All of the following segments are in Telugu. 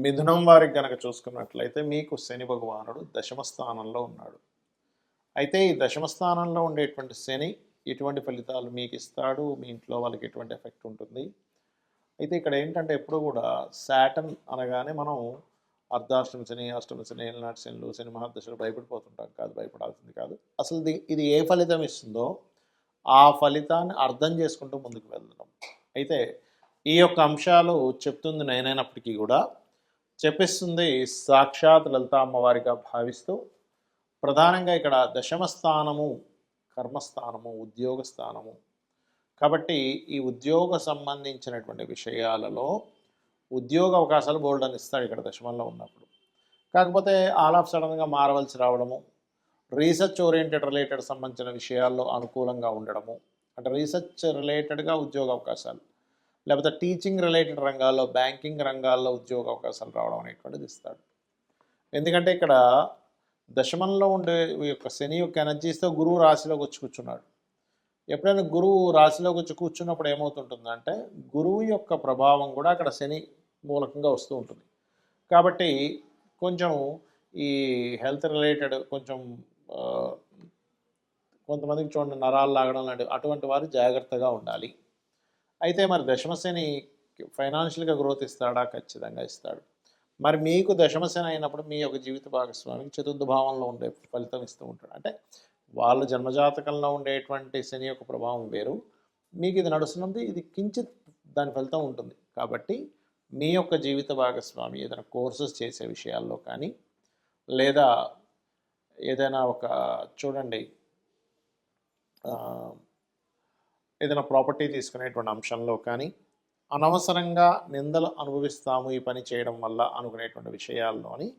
మిథునం వారికి గనక చూసుకున్నట్లయితే మీకు శని భగవానుడు దశమ స్థానంలో ఉన్నాడు. అయితే ఈ దశమ స్థానంలో ఉండేటువంటి శని ఎటువంటి ఫలితాలు మీకు ఇస్తాడు మీ ఇంట్లో వాళ్ళకి ఎటువంటి ఎఫెక్ట్ ఉంటుంది. అయితే ఇక్కడ ఏంటంటే ఎప్పుడు కూడా శాటన్ అనగానే మనం అర్ధాష్టమి శని అష్టమి శని ఏళ్ళనాటి శనులు శని మహాదశలు భయపడిపోతుంటాం కాదు భయపడాల్సింది కాదు. అసలు ఇది ఇది ఏ ఫలితం ఇస్తుందో ఆ ఫలితాన్ని అర్థం చేసుకుంటూ ముందుకు వెళ్ళడం అయితే ఈ యొక్క అంశాలు చెప్తుంది నేనైనప్పటికీ కూడా చెప్పిస్తుంది సాక్షాత్ లలిత అమ్మవారిగా భావిస్తూ ప్రధానంగా ఇక్కడ దశమ స్థానము కర్మస్థానము ఉద్యోగ స్థానము. కాబట్టి ఈ ఉద్యోగ సంబంధించినటువంటి విషయాలలో ఉద్యోగ అవకాశాలు బోల్డ్ అని ఇస్తాడు ఇక్కడ దశమంలో ఉన్నప్పుడు. కాకపోతే ఆల్ ఆఫ్ సడన్గా మారవలసి రావడము రీసెర్చ్ ఓరియంటెడ్ రిలేటెడ్ సంబంధించిన విషయాల్లో అనుకూలంగా ఉండడము అంటే రీసెర్చ్ రిలేటెడ్గా ఉద్యోగ అవకాశాలు లేకపోతే టీచింగ్ రిలేటెడ్ రంగాల్లో బ్యాంకింగ్ రంగాల్లో ఉద్యోగ అవకాశాలు రావడం అనేటువంటిది ఇస్తాడు. ఎందుకంటే ఇక్కడ దశమంలో ఉండే యొక్క శని యొక్క ఎనర్జీస్తో గురువు రాశిలోకి వచ్చి కూర్చున్నాడు. ఎప్పుడైనా గురువు రాశిలోకి వచ్చి కూర్చున్నప్పుడు ఏమవుతుంటుందంటే గురువు యొక్క ప్రభావం కూడా అక్కడ శని మూలకంగా వస్తూ ఉంటుంది. కాబట్టి కొంచెం ఈ హెల్త్ రిలేటెడ్ కొంచెం కొంతమందికి చూడండి నరాలు లాగడం లాంటివి అటువంటి వారు జాగ్రత్తగా ఉండాలి. అయితే మరి దశమశని ఫైనాన్షియల్గా గ్రోత్ ఇస్తాడా? ఖచ్చితంగా ఇస్తాడు. మరి మీకు దశమశని అయినప్పుడు మీ యొక్క జీవిత భాగస్వామికి చతుర్థ భావంలో ఉండే ఫలితం ఇస్తూ ఉంటాడు. అంటే వాళ్ళ జన్మజాతకంలో ఉండేటువంటి శని యొక్క ప్రభావం వేరు. మీకు ఇది నడుస్తున్నది ఇది కించిత్ దాని ఫలితం ఉంటుంది. కాబట్టి మీ యొక్క జీవిత భాగస్వామి ఏదైనా కోర్సెస్ చేసే విషయాల్లో కానీ లేదా ఏదైనా ఒక చూడండి ఏదైనా ప్రాపర్టీ తీసుకునేటువంటి అంశంలో కానీ అనవసరంగా నిందలు అనుభవిస్తాము ఈ పని చేయడం వల్ల అనుకునేటువంటి విషయాల్లోని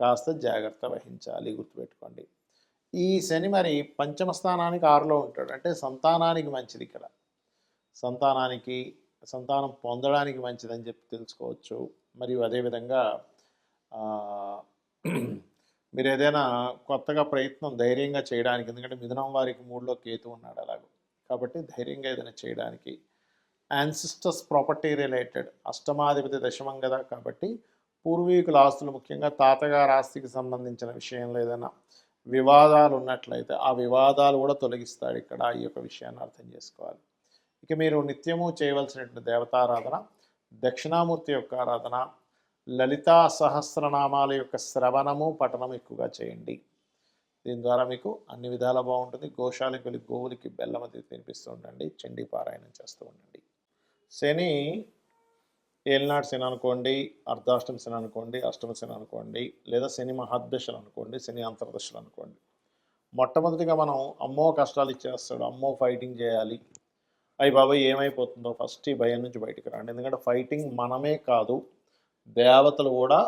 కాస్త జాగ్రత్త వహించాలి గుర్తుపెట్టుకోండి. ఈ శని మరి పంచమ స్థానానికి ఆరులో ఉంటాడు. అంటే సంతానానికి మంచిది ఇక్కడ. సంతానానికి సంతానం పొందడానికి మంచిదని చెప్పి తెలుసుకోవచ్చు. మరియు అదేవిధంగా మీరు ఏదైనా కొత్తగా ప్రయత్నం ధైర్యంగా చేయడానికి ఎందుకంటే మిథునం వారికి మూడులో కేతు ఉన్నాడు అలాగే. కాబట్టి ధైర్యంగా ఏదైనా చేయడానికి. యాన్సిస్టర్స్ ప్రాపర్టీ రిలేటెడ్ అష్టమాధిపతి దశమం కదా కాబట్టి పూర్వీకుల ఆస్తులు ముఖ్యంగా తాతగారి ఆస్తికి సంబంధించిన విషయంలో ఏదైనా వివాదాలు ఉన్నట్లయితే ఆ వివాదాలు కూడా తొలగిస్తాడు ఇక్కడ ఈ యొక్క విషయాన్ని అర్థం చేసుకోవాలి. ఇక మీరు నిత్యము చేయవలసినటువంటి దేవతారాధన దక్షిణామూర్తి యొక్క ఆరాధన లలితా సహస్రనామాల యొక్క శ్రవణము పఠనము ఎక్కువగా చేయండి. దీని ద్వారా మీకు అన్ని విధాలా బాగుంటుంది. గోశాలకు వెళ్ళి గోవులకి బెల్లం అది తినిపిస్తూ ఉండండి. చండీ పారాయణం చేస్తూ ఉండండి. శని ఏలినాడు శని అనుకోండి అర్ధాష్టమ శని అనుకోండి అష్టమ శని అనుకోండి లేదా శని మహాదశలు అనుకోండి శని అంతర్దశలు అనుకోండి. మొట్టమొదటిగా మనం అమ్మో కష్టాలు ఇచ్చేస్తాడు. అమ్మో ఫైటింగ్ చేయాలి. అయ్యి బాబాయ్ ఏమైపోతుందో ఫస్ట్ ఈ భయం నుంచి బయటికి రండి. ఎందుకంటే ఫైటింగ్ మనమే కాదు దేవతలు కూడా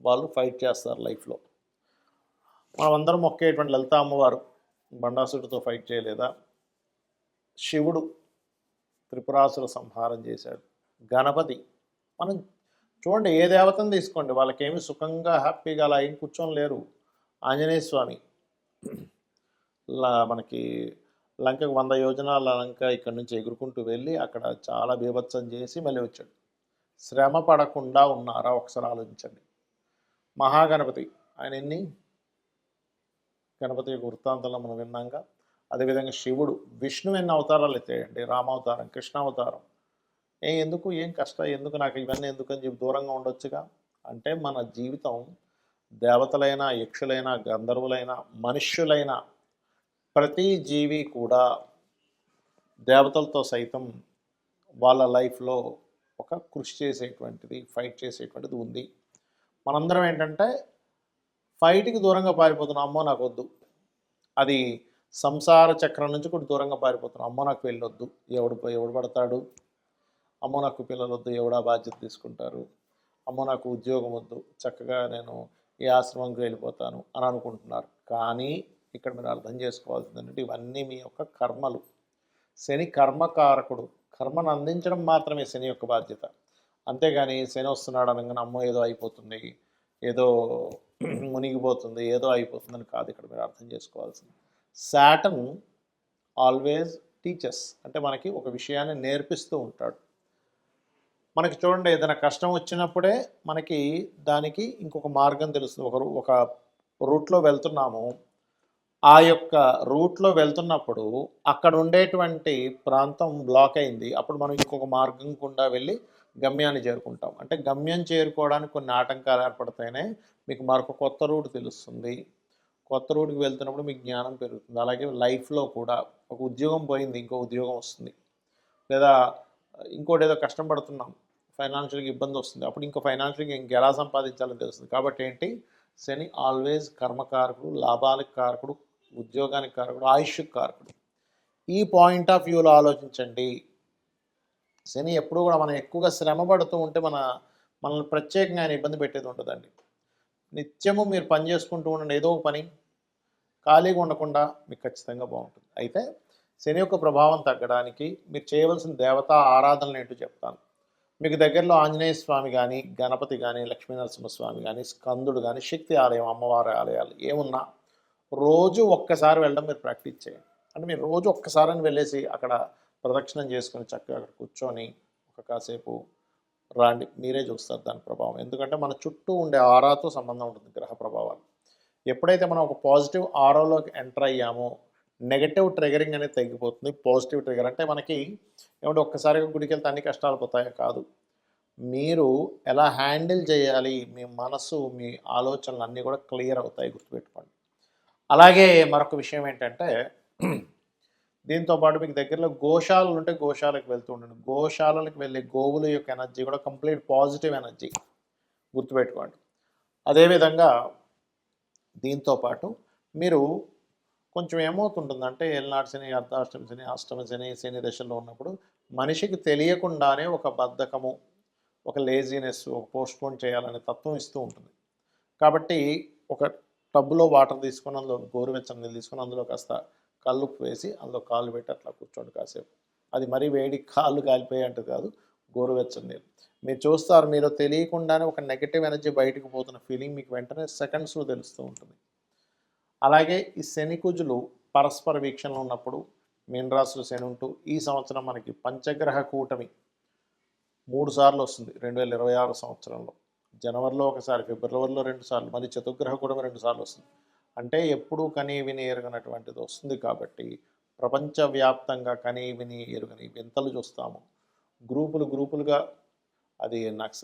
వాళ్ళు ఫైట్ చేస్తారు లైఫ్లో. మనం అందరం మొక్కేటువంటి లలిత అమ్మవారు బండాసుడితో ఫైట్ చేయలేదా? శివుడు త్రిపురాసుల సంహారం చేశాడు. గణపతి మనం చూడండి ఏ దేవతను తీసుకోండి వాళ్ళకేమి సుఖంగా హ్యాపీగా అలా ఏం కూర్చొని లేరు. ఆంజనేయ స్వామి లా- మనకి లంకకు వంద యోజనాల లంక ఇక్కడ నుంచి ఎగురుకుంటూ వెళ్ళి అక్కడ చాలా బీభత్సం చేసి మళ్ళీ వచ్చాడు. శ్రమ పడకుండా ఉన్నారా? ఒకసారి ఆలోచించండి. మహాగణపతి ఆయన ఎన్ని? గణపతి యొక్క వృత్తాంతంలో మనం విన్నాంగా అదేవిధంగా శివుడు విష్ణు ఎన్ని అవతారాలు ఎత్తాయండి రామావతారం కృష్ణావతారం. ఏ ఎందుకు ఏం కష్టం ఎందుకు నాకు ఇవన్నీ ఎందుకు అని చెప్పి దూరంగా ఉండొచ్చుగా? అంటే మన జీవితం దేవతలైన యక్షులైన గంధర్వులైన మనుష్యులైన ప్రతి జీవి కూడా దేవతలతో సైతం వాళ్ళ లైఫ్లో ఒక కృషి చేసేటువంటిది ఫైట్ చేసేటువంటిది ఉంది. మనందరం ఏంటంటే ఫైట్కి దూరంగా పారిపోతున్నాం అమ్మో నాకు వద్దు అది సంసార చక్రం నుంచి కూడా దూరంగా పారిపోతున్నాం అమ్మో నాకు వెళ్ళొద్దు. ఎవడు పోయి ఎవడు పడతాడు? అమ్మో నాకు పిల్లలు వద్దు ఎవడా బాధ్యత తీసుకుంటారు? అమ్మో నాకు ఉద్యోగం వద్దు చక్కగా నేను ఈ ఆశ్రమంకి వెళ్ళిపోతాను అని అనుకుంటున్నారు. కానీ ఇక్కడ మీరు అర్థం చేసుకోవాల్సింది ఏంటంటే ఇవన్నీ మీ యొక్క కర్మలు. శని కర్మకారకుడు. కర్మను అందించడం మాత్రమే శని యొక్క బాధ్యత. అంతేగాని శని వస్తున్నాడు అనగానే అమ్మో ఏదో అయిపోతుంది. ఏదో మునిగిపోతుంది ఏదో అయిపోతుందని కాదు ఇక్కడ మీరు అర్థం చేసుకోవాల్సింది. Satan always teachers. అంటే మనకి ఒక విషయాన్ని నేర్పిస్తూ ఉంటాడు. మనకి చూడండి ఏదైనా కష్టం వచ్చినప్పుడే మనకి దానికి ఇంకొక మార్గం తెలుస్తుంది. ఒక ఒక రూట్లో వెళ్తున్నాము. ఆ యొక్క రూట్లో వెళ్తున్నప్పుడు అక్కడ ఉండేటువంటి ప్రాంతం బ్లాక్ అయింది. అప్పుడు మనం ఇంకొక మార్గం గుండా వెళ్ళి గమ్యాన్ని చేరుకుంటాం. అంటే గమ్యం చేరుకోవడానికి కొన్ని ఆటంకాలు ఏర్పడితేనే మీకు మరొక కొత్త రూట్ తెలుస్తుంది. కొత్త రూట్కి వెళ్తున్నప్పుడు మీకు జ్ఞానం పెరుగుతుంది. అలాగే లైఫ్లో కూడా ఒక ఉద్యోగం పోయింది ఇంకో ఉద్యోగం వస్తుంది. లేదా ఇంకోటి ఏదో కష్టం పడుతున్నాం ఫైనాన్షియల్గా ఇబ్బంది వస్తుంది. అప్పుడు ఇంకో ఫైనాన్షియల్గా ఇంకెలా సంపాదించాలని తెలుస్తుంది. కాబట్టి ఏంటి? శని ఆల్వేస్ కర్మకారకుడు లాభాలకు కారకుడు ఉద్యోగానికి కారకుడు ఆయుష్కి కారకుడు. ఈ పాయింట్ ఆఫ్ వ్యూలో ఆలోచించండి. శని ఎప్పుడూ కూడా మనం ఎక్కువగా శ్రమ పడుతూ ఉంటే మన మనల్ని ప్రత్యేకంగా ఆయన ఇబ్బంది పెట్టేది ఉంటుందండి. నిత్యము మీరు పని చేసుకుంటూ ఉండండి ఏదో పని. ఖాళీగా ఉండకుండా మీకు ఖచ్చితంగా బాగుంటుంది. అయితే శని యొక్క ప్రభావం తగ్గడానికి మీరు చేయవలసిన దేవతా ఆరాధనలు ఏంటో చెప్తాను. మీకు దగ్గరలో ఆంజనేయ స్వామి కానీ గణపతి కానీ లక్ష్మీనరసింహస్వామి కానీ స్కందుడు కానీ శక్తి ఆలయం అమ్మవారి ఆలయాలు ఏమున్నా రోజు ఒక్కసారి వెళ్ళడం మీరు ప్రాక్టీస్ చేయండి. అంటే మీరు రోజు ఒక్కసారని వెళ్ళేసి అక్కడ ప్రదక్షిణం చేసుకొని చక్కగా అక్కడ కూర్చొని ఒక కాసేపు రాండి. మీరే చూస్తారు దాని ప్రభావం. ఎందుకంటే మన చుట్టూ ఉండే ఆరాతో సంబంధం ఉంటుంది గ్రహ ప్రభావాలు. ఎప్పుడైతే మనం ఒక పాజిటివ్ ఆరోలోకి ఎంటర్ అయ్యామో నెగటివ్ ట్రిగరింగ్ అనేది తగ్గిపోతుంది. పాజిటివ్ ట్రిగర్ అంటే మనకి ఏమంటే ఒక్కసారిగా గుడికి వెళ్తే అన్ని కష్టాలు పోతాయో కాదు. మీరు ఎలా హ్యాండిల్ చేయాలి? మీ మనసు మీ ఆలోచనలు అన్నీ కూడా క్లియర్ అవుతాయి గుర్తుపెట్టుకోండి. అలాగే మరొక విషయం ఏంటంటే దీంతో పాటు మీకు దగ్గరలో గోశాలలు ఉంటే గోశాలకు వెళ్తూ ఉండండి. గోశాలలకు వెళ్ళే గోవుల యొక్క ఎనర్జీ కూడా కంప్లీట్ పాజిటివ్ ఎనర్జీ గుర్తుపెట్టుకోండి. అదేవిధంగా దీంతో పాటు మీరు కొంచెం ఏమవుతుంటుందంటే ఏళ్ళనాడు శని అర్ధాష్టమి శని అష్టమి శని శని దశల్లో ఉన్నప్పుడు మనిషికి తెలియకుండానే ఒక బద్ధకము ఒక లేజీనెస్ ఒక పోస్ట్పోన్ చేయాలనే తత్వం ఇస్తూ ఉంటుంది. కాబట్టి ఒక టబ్బులో వాటర్ తీసుకుని అందులో గోరువెచ్చని నీళ్ళు తీసుకొని అందులో కాస్త కల్లుప్పు వేసి అందులో కాళ్ళు పెట్టి అట్లా కూర్చోండి కాసేపు. అది మరీ వేడి కాళ్ళు కాలిపోయేంటది కాదు గోరువెచ్చని నీళ్ళు మీరు చూస్తారు మీరు తెలియకుండానే ఒక నెగటివ్ ఎనర్జీ బయటకు పోతున్న ఫీలింగ్ మీకు వెంటనే సెకండ్స్లో తెలుస్తూ ఉంటుంది. అలాగే ఈ శనికుజులు పరస్పర వీక్షణలో ఉన్నప్పుడు మీనరాశులు శని ఉంటూ ఈ సంవత్సరం మనకి పంచగ్రహ కూటమి మూడు సార్లు వస్తుంది రెండు వేల ఇరవై ఆరు సంవత్సరంలో. జనవరిలో ఒకసారి ఫిబ్రవరిలో రెండు సార్లు మరి చతుర్గ్రహ కూటమి రెండు సార్లు వస్తుంది. అంటే ఎప్పుడూ కనీ విని ఎరగనటువంటిది వస్తుంది కాబట్టి ప్రపంచవ్యాప్తంగా కనీ విని ఎరుగని వింతలు చూస్తాము. గ్రూపులు గ్రూపులుగా అది నక్స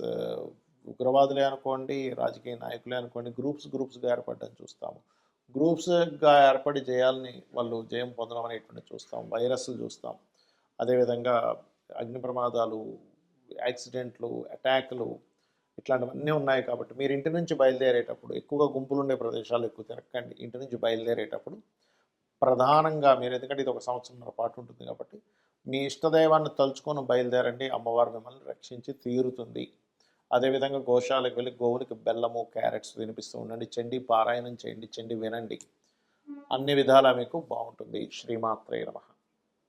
ఉగ్రవాదులే అనుకోండి రాజకీయ నాయకులే అనుకోండి గ్రూప్స్ గ్రూప్స్గా ఏర్పడడం చూస్తాము. గ్రూప్స్గా ఏర్పడి చేయాలని వాళ్ళు జయం పొందడం అనేటువంటి చూస్తాం. వైరస్లు చూస్తాం. అదేవిధంగా అగ్ని ప్రమాదాలు యాక్సిడెంట్లు అటాక్లు ఇట్లాంటివన్నీ ఉన్నాయి కాబట్టి మీరు ఇంటి నుంచి బయలుదేరేటప్పుడు ఎక్కువగా గుంపులు ఉండే ప్రదేశాలు ఎక్కువ తిరగండి ఇంటి నుంచి బయలుదేరేటప్పుడు ప్రధానంగా మీరు ఎందుకంటే ఇది ఒక సంవత్సరంన్నర పాటు ఉంటుంది కాబట్టి మీ ఇష్టదైవాన్ని తలుచుకొని బయలుదేరండి. అమ్మవారు మిమ్మల్ని రక్షించి తీరుతుంది. అదేవిధంగా గోశాలకు వెళ్ళి గోవులకి బెల్లము క్యారెట్స్ వినిపిస్తూ ఉండండి. చెండి పారాయణం చేయండి. చెండి వినండి. అన్ని విధాలా మీకు బాగుంటుంది. శ్రీమాత్రే నమః.